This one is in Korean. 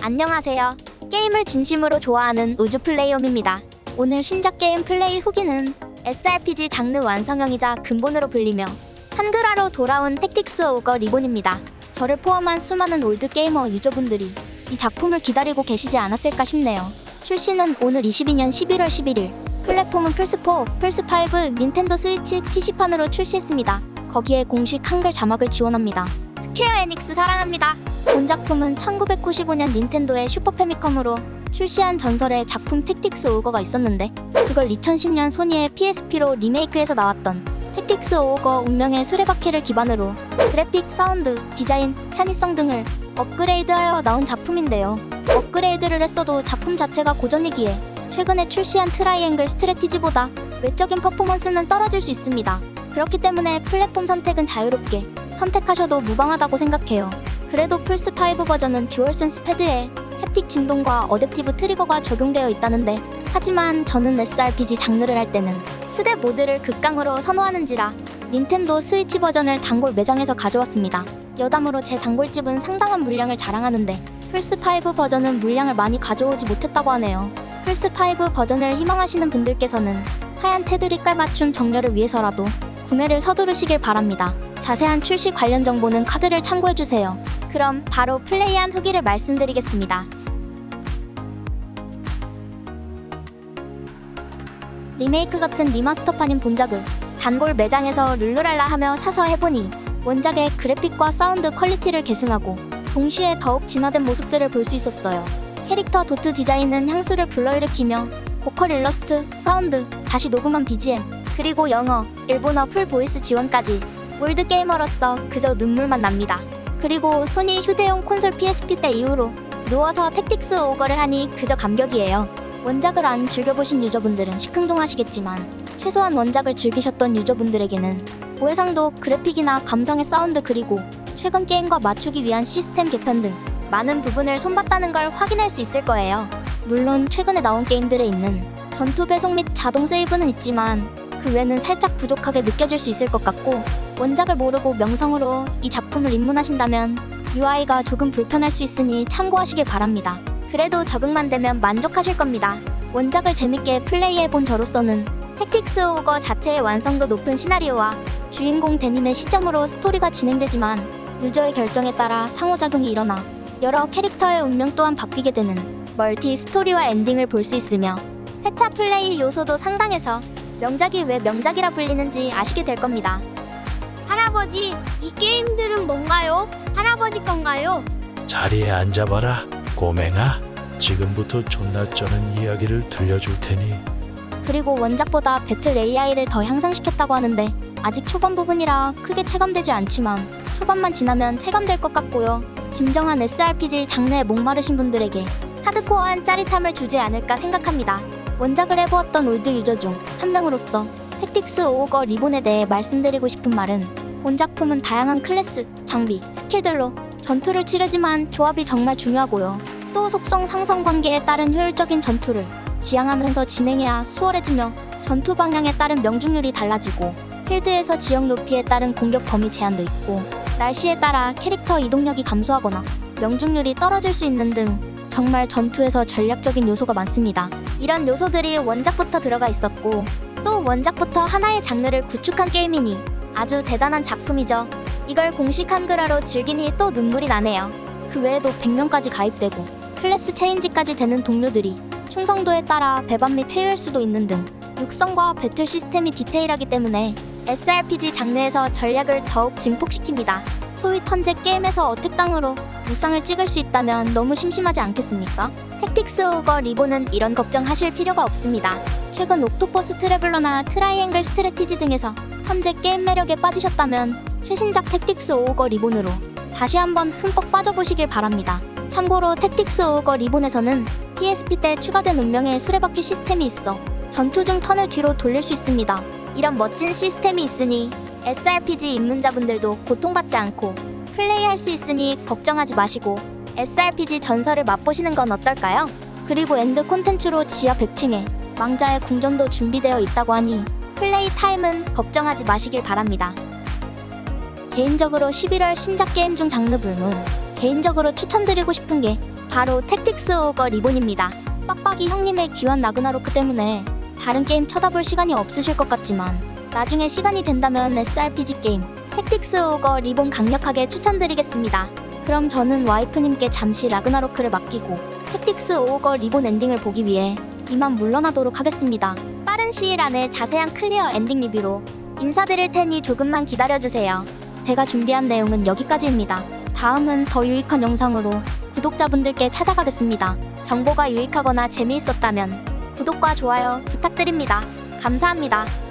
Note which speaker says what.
Speaker 1: 안녕하세요. 게임을 진심으로 좋아하는 우주 플레이엄입니다. 오늘 신작 게임 플레이 후기는 SRPG 장르 완성형이자 근본으로 불리며 한글화로 돌아온 택틱스 오거 리본입니다. 저를 포함한 수많은 올드 게이머 유저분들이 이 작품을 기다리고 계시지 않았을까 싶네요. 출시는 오늘 22년 11월 11일. 플랫폼은 플스4, 플스5, 닌텐도 스위치, PC판으로 출시했습니다. 거기에 공식 한글 자막을 지원합니다. 스퀘어 에닉스 사랑합니다. 본 작품은 1995년 닌텐도의 슈퍼 패미컴으로 출시한 전설의 작품 택틱스 오거가 있었는데 그걸 2010년 소니의 PSP로 리메이크해서 나왔던 택틱스 오거 운명의 수레바퀴를 기반으로 그래픽, 사운드, 디자인, 편의성 등을 업그레이드하여 나온 작품인데요. 업그레이드를 했어도 작품 자체가 고전이기에 최근에 출시한 트라이앵글 스트레티지보다 외적인 퍼포먼스는 떨어질 수 있습니다. 그렇기 때문에 플랫폼 선택은 자유롭게 선택하셔도 무방하다고 생각해요. 그래도 플스5 버전은 듀얼센스 패드에 햅틱 진동과 어댑티브 트리거가 적용되어 있다는데 하지만 저는 SRPG 장르를 할 때는 휴대 모드를 극강으로 선호하는지라 닌텐도 스위치 버전을 단골 매장에서 가져왔습니다. 여담으로 제 단골집은 상당한 물량을 자랑하는데 플스5 버전은 물량을 많이 가져오지 못했다고 하네요. 플스5 버전을 희망하시는 분들께서는 하얀 테두리 깔 맞춤 정렬을 위해서라도 구매를 서두르시길 바랍니다. 자세한 출시 관련 정보는 카드를 참고해주세요. 그럼 바로 플레이한 후기를 말씀드리겠습니다. 리메이크 같은 리마스터판인 본작을 단골 매장에서 룰루랄라 하며 사서 해보니 원작의 그래픽과 사운드 퀄리티를 계승하고 동시에 더욱 진화된 모습들을 볼 수 있었어요. 캐릭터 도트 디자인은 향수를 불러일으키며 보컬 일러스트, 사운드, 다시 녹음한 BGM, 그리고 영어, 일본어 풀 보이스 지원까지 올드 게이머로서 그저 눈물만 납니다. 그리고 소니 휴대용 콘솔 PSP 때 이후로 누워서 택틱스 오거를 하니 그저 감격이에요. 원작을 안 즐겨보신 유저분들은 시큰둥하시겠지만 최소한 원작을 즐기셨던 유저분들에게는 고해상도 그래픽이나 감성의 사운드 그리고 최근 게임과 맞추기 위한 시스템 개편 등 많은 부분을 손봤다는 걸 확인할 수 있을 거예요. 물론 최근에 나온 게임들에 있는 전투 배송 및 자동 세이브는 있지만 그 외는 살짝 부족하게 느껴질 수 있을 것 같고 원작을 모르고 명성으로 이 작품을 입문하신다면 UI가 조금 불편할 수 있으니 참고하시길 바랍니다. 그래도 적응만 되면 만족하실 겁니다. 원작을 재밌게 플레이해본 저로서는 택틱스 오거 자체의 완성도 높은 시나리오와 주인공 데님의 시점으로 스토리가 진행되지만 유저의 결정에 따라 상호작용이 일어나 여러 캐릭터의 운명 또한 바뀌게 되는 멀티 스토리와 엔딩을 볼 수 있으며 회차 플레이 요소도 상당해서 명작이 왜 명작이라 불리는지 아시게 될 겁니다.
Speaker 2: 할아버지, 이 게임들은 뭔가요? 할아버지 건가요?
Speaker 3: 자리에 앉아봐라 꼬맹아 지금부터 존나 쩌는 이야기를 들려줄 테니
Speaker 1: 그리고 원작보다 배틀 AI를 더 향상시켰다고 하는데 아직 초반 부분이라 크게 체감되지 않지만 초반만 지나면 체감될 것 같고요. 진정한 SRPG 장르에 목마르신 분들에게 하드코어한 짜릿함을 주지 않을까 생각합니다. 원작을 해보았던 올드 유저 중 한 명으로서 택틱스 오거 리본에 대해 말씀드리고 싶은 말은 본 작품은 다양한 클래스, 장비, 스킬들로 전투를 치르지만 조합이 정말 중요하고요. 또 속성 상성 관계에 따른 효율적인 전투를 지향하면서 진행해야 수월해지며 전투 방향에 따른 명중률이 달라지고 필드에서 지역 높이에 따른 공격 범위 제한도 있고 날씨에 따라 캐릭터 이동력이 감소하거나 명중률이 떨어질 수 있는 등 정말 전투에서 전략적인 요소가 많습니다. 이런 요소들이 원작부터 들어가 있었고 또 원작부터 하나의 장르를 구축한 게임이니 아주 대단한 작품이죠. 이걸 공식 한글화로 즐기니 또 눈물이 나네요. 그 외에도 100명까지 가입되고 클래스 체인지까지 되는 동료들이 충성도에 따라 배반 및 회유할 수도 있는 등 육성과 배틀 시스템이 디테일하기 때문에 SRPG 장르에서 전략을 더욱 증폭시킵니다. 소위 턴제 게임에서 어택당으로 무쌍을 찍을 수 있다면 너무 심심하지 않겠습니까? 택틱스 오거 리본은 이런 걱정하실 필요가 없습니다. 최근 옥토퍼스 트래블러나 트라이앵글 스트레티지 등에서 턴제 게임 매력에 빠지셨다면 최신작 택틱스 오거 리본으로 다시 한번 흠뻑 빠져보시길 바랍니다. 참고로 택틱스 오거 리본에서는 PSP 때 추가된 운명의 수레바퀴 시스템이 있어 전투 중 턴을 뒤로 돌릴 수 있습니다. 이런 멋진 시스템이 있으니 SRPG 입문자분들도 고통받지 않고 플레이할 수 있으니 걱정하지 마시고 SRPG 전설을 맛보시는 건 어떨까요? 그리고 엔드 콘텐츠로 지하 100층에 왕자의 궁전도 준비되어 있다고 하니 플레이 타임은 걱정하지 마시길 바랍니다. 개인적으로 11월 신작 게임 중 장르 불문 개인적으로 추천드리고 싶은 게 바로 택틱스 오거 리본입니다. 빡빡이 형님의 귀한 라그나로크 때문에 다른 게임 쳐다볼 시간이 없으실 것 같지만 나중에 시간이 된다면 SRPG 게임 택틱스 오거 리본 강력하게 추천드리겠습니다. 그럼 저는 와이프님께 잠시 라그나로크를 맡기고 택틱스 오거 리본 엔딩을 보기 위해 이만 물러나도록 하겠습니다. 빠른 시일 안에 자세한 클리어 엔딩 리뷰로 인사드릴 테니 조금만 기다려주세요. 제가 준비한 내용은 여기까지입니다. 다음은 더 유익한 영상으로 구독자분들께 찾아가겠습니다. 정보가 유익하거나 재미있었다면 구독과 좋아요 부탁드립니다. 감사합니다.